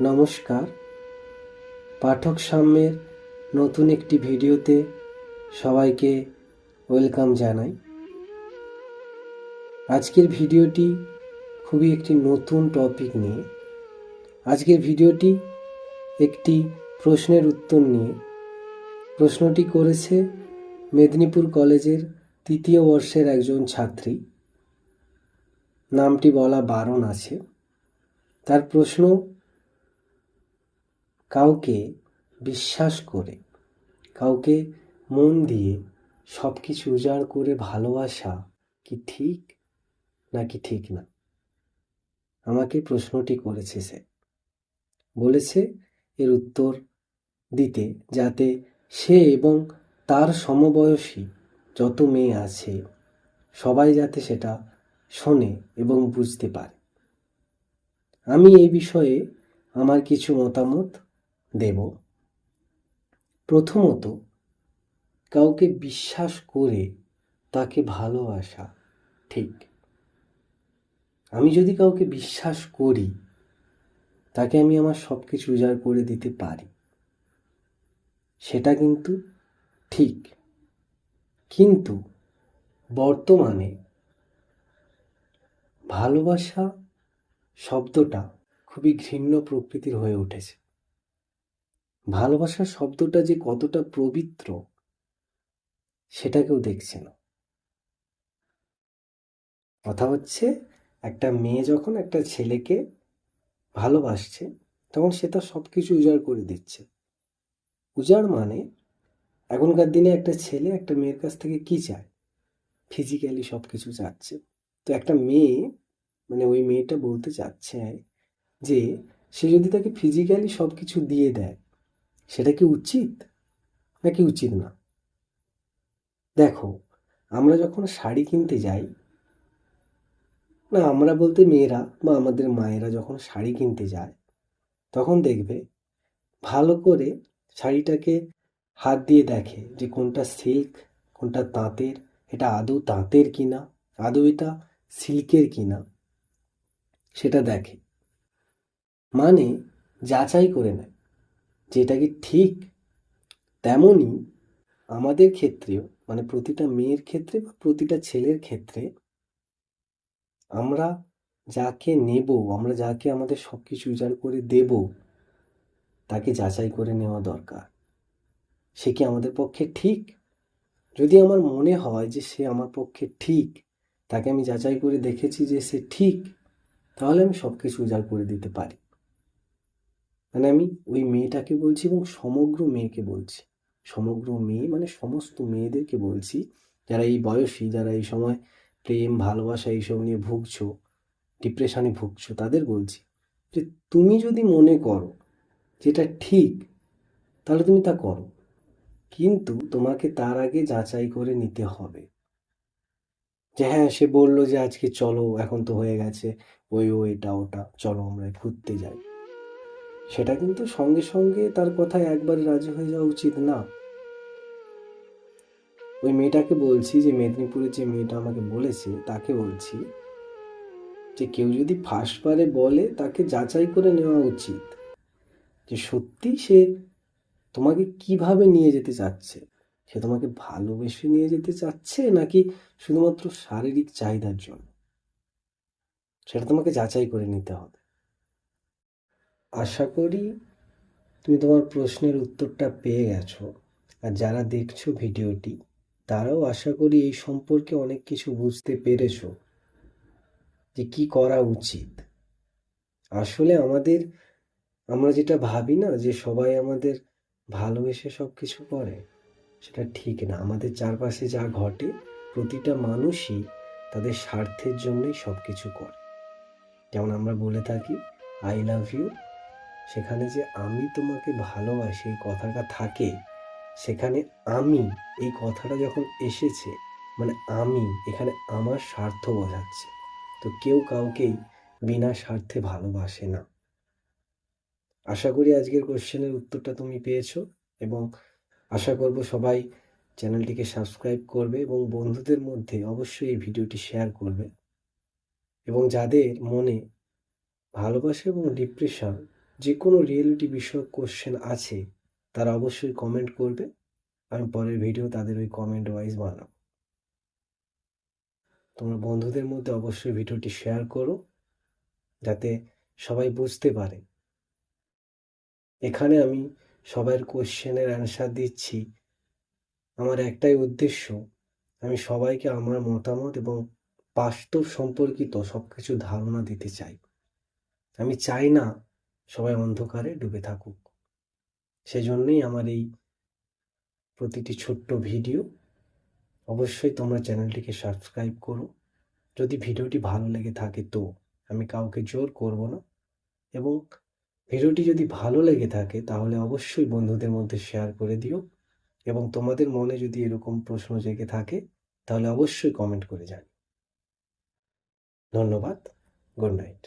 নমস্কার। পাঠক সাম্যের নতুন একটি ভিডিওতে সবাইকে ওয়েলকাম জানাই। আজকের ভিডিওটি খুবই একটি নতুন টপিক নিয়ে। আজকের ভিডিওটি একটি প্রশ্নের উত্তর নিয়ে। প্রশ্নটি করেছে মেদিনীপুর কলেজের তৃতীয় বর্ষের একজন ছাত্রী। নামটি বলা বারণ আছে। তার প্রশ্ন কাউকে বিশ্বাস করে, কাউকে মন দিয়ে সব কিছু উজাড় করে ভালোবাসা কি ঠিক নাকি ঠিক না? আমাকে প্রশ্নটি করেছে সে। বলেছে, এর উত্তর দিতে, যাতে সে এবং তার সমবয়সী যত মেয়ে আছে, সবাই যাতে সেটা শোনে এবং বুঝতে পারে। আমি এই বিষয়ে আমার কিছু মতামত দেব। প্রথমত, কাউকে বিশ্বাস করে তাকে ভালোবাসা, ঠিক। আমি যদি কাউকে বিশ্বাস করি, তাকে আমি আমার সব কিছু উজাড় করে দিতে পারি। সেটা কিন্তু ঠিক। কিন্তু বর্তমানে ভালোবাসা শব্দটা খুবই ঘৃণ্য প্রকৃতির হয়ে উঠেছে। ভালোবাসা শব্দটা যে কতটা পবিত্র সেটা কেউ দেখছে না। কথা হচ্ছে, একটা মেয়ে যখন একটা ছেলেকে ভালোবাসছে, তখন সে তার সব কিছু উজাড় করে দিচ্ছে। উজাড় মানে এখনকার দিনে একটা ছেলে একটা মেয়ের কাছ থেকে কি চায়? ফিজিক্যালি সব কিছু চাচ্ছে। তো একটা মেয়ে মানে ওই মেয়েটা বলতে চাচ্ছে যে, সে যদি তাকে ফিজিক্যালি সব কিছু দিয়ে দেয় সেটা কি উচিত? নাকি উচিত না? দেখো, আমরা যখন শাড়ি কিনতে যাই, না, আমরা বলতে মেয়েরা বা আমাদের মায়েরা যখন শাড়ি কিনতে যায়, তখন দেখবে ভালো করে শাড়িটাকে হাত দিয়ে দেখে যে কোনটা সিল্ক, কোনটা তাঁতের, এটা আদৌ তাঁতের কিনা, আদৌ এটা সিল্কের কিনা, সেটা দেখে। মানে যাচাই করে নেয়। যে এটা কি ঠিক তেমনই আমাদের ক্ষেত্রেও মানে প্রতিটা মেয়ের ক্ষেত্রে বা প্রতিটা ছেলের ক্ষেত্রে আমরা যাকে নেব, আমরা যাকে আমাদের সব কিছু উজাড় করে দেব, তাকে যাচাই করে নেওয়া দরকার। সে কি আমাদের পক্ষে ঠিক? যদি আমার মনে হয় যে সে আমার পক্ষে ঠিক, তাকে আমি যাচাই করে দেখেছি যে সে ঠিক, তাহলে আমি সব কিছু উজাড় করে দিতে পারি। মানে আমি ওই মেয়েটাকে বলছি এবং সমগ্র মেয়েকে বলছি। সমগ্র মেয়ে মানে সমস্ত মেয়েদেরকে বলছি। যারা এই বয়সী, যারা এই সময় প্রেম, ভালোবাসা এইসব নিয়ে ভুগছো ডিপ্রেশনে ভুগছো, তাদের বলছি যে তুমি যদি মনে করো যেটা ঠিক, তাহলে তুমি তা করো। কিন্তু তোমাকে তার আগে যাচাই করে নিতে হবে। যে হ্যাঁ সে বলল যে আজকে চলো, এখন তো হয়ে গেছে, ওই ও এটা ওটা, চলো আমরা ঘুরতে যাই। সেটা কিন্তু সঙ্গে সঙ্গে তার কথায় একবারে রাজি হয়ে যাওয়া উচিত না। ওই মেয়েটাকে বলছি যে, মেদিনীপুরের যে মেয়েটা আমাকে বলেছে, তাকে বলছি যে, কেউ যদি ফার্স্টবারে বলে, তাকে যাচাই করে নেওয়া উচিত। যে, সত্যি সে তোমাকে কীভাবে নিয়ে যেতে চাচ্ছে? সে তোমাকে ভালোবেসে নিয়ে যেতে চাচ্ছে, নাকি শুধুমাত্র শারীরিক চাহিদার জন্য? সেটা তোমাকে যাচাই করে নিতে হবে। আশা করি তুমি তোমার প্রশ্নের উত্তরটা পেয়ে গেছো। আর যারা দেখছ ভিডিওটি, তারাও আশা করি এই সম্পর্কে অনেক কিছু বুঝতে পেরেছ যে কি করা উচিত। আসলে আমাদের, আমরা যেটা ভাবি না যে সবাই আমাদের ভালোবেসে সব কিছু করে, সেটা ঠিক না। আমাদের চারপাশে যা ঘটে, প্রতিটা মানুষই তাদের স্বার্থের জন্যই সব কিছু করে। যেমন আমরা বলে থাকি আই লাভ ইউ সেখানে যে আমি তোমাকে ভালোবাসি, এই কথাটা থাকে, সেখানে আমি, এই কথাটা যখন এসেছে মানে আমি, এখানে আমার স্বার্থ বোঝাচ্ছে। তো কেউ কাউকেই বিনা স্বার্থে ভালোবাসে না। আশা করি আজকের কোশ্চেনের উত্তরটা তুমি পেয়েছ এবং আশা করব সবাই চ্যানেলটিকে সাবস্ক্রাইব করবে এবং বন্ধুদের মধ্যে অবশ্যই এই ভিডিওটি শেয়ার করবে এবং যাদের মনে ভালোবাসা এবং ডিপ্রেশন যে কোনো রিয়েলিটি বিষয়ক কোশ্চেন আছে, তারা অবশ্যই কমেন্ট করবে। আমি পরের ভিডিও তাদের ওই কমেন্ট ওয়াইজ বানাবো। তোমার বন্ধুদের মধ্যে অবশ্যই ভিডিওটি শেয়ার করো, যাতে সবাই বুঝতে পারে। এখানে আমি সবার কোশ্চেনের অ্যান্সার দিচ্ছি। আমার একটাই উদ্দেশ্য, আমি সবাইকে আমার মতামত এবং বাস্তব সম্পর্কিত সব কিছু ধারণা দিতে চাই। আমি চাই না সবাই অন্ধকারে ডুবে থাকুক। সেজন্যই আমার এই প্রতিটি ছোট্ট ভিডিও অবশ্যই তোমরা চ্যানেলটিকে সাবস্ক্রাইব করো। যদি ভিডিওটি ভালো লেগে থাকে তো আমি কাউকে জোর করব না এবং ভিডিওটি যদি ভালো লেগে থাকে তাহলে অবশ্যই বন্ধুদের মধ্যে শেয়ার করে দিও এবং তোমাদের মনে যদি এরকম প্রশ্ন জেগে থাকে তাহলে অবশ্যই কমেন্ট করে জানি ধন্যবাদ, গুড নাইট।